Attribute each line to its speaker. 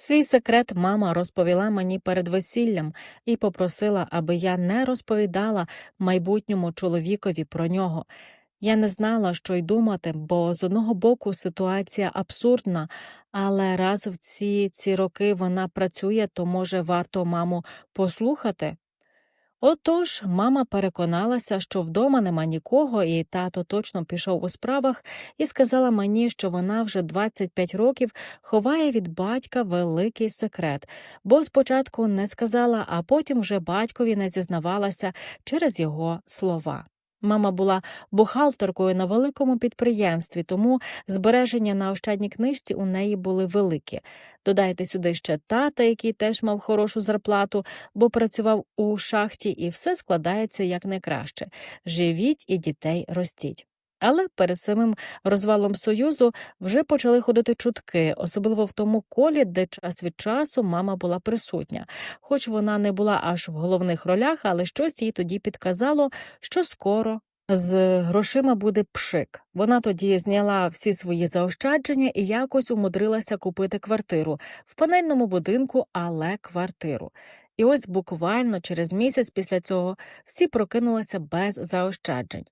Speaker 1: Свій секрет мама розповіла мені перед весіллям і попросила, аби я не розповідала майбутньому чоловікові про нього. Я не знала, що й думати, бо з одного боку ситуація абсурдна, але раз в ці, ці роки вона працює, то може варто маму послухати. Отож, мама переконалася, що вдома нема нікого, і тато точно пішов у справах, і сказала мені, що вона вже 25 років ховає від батька великий секрет, бо спочатку не сказала, а потім вже батькові не зізнавалася через його слова. Мама була бухгалтеркою на великому підприємстві, тому збереження на ощадній книжці у неї були великі. Додайте сюди ще тата, який теж мав хорошу зарплату, бо працював у шахті, і все складається як найкраще. Живіть і дітей ростіть. Але перед самим розвалом Союзу вже почали ходити чутки, особливо в тому колі, де час від часу мама була присутня. Хоч вона не була аж в головних ролях, але щось їй тоді підказало, що скоро з грошима буде пшик. Вона тоді зняла всі свої заощадження і якось умудрилася купити квартиру в панельному будинку, але квартиру. І ось буквально через місяць після цього всі прокинулися без заощаджень.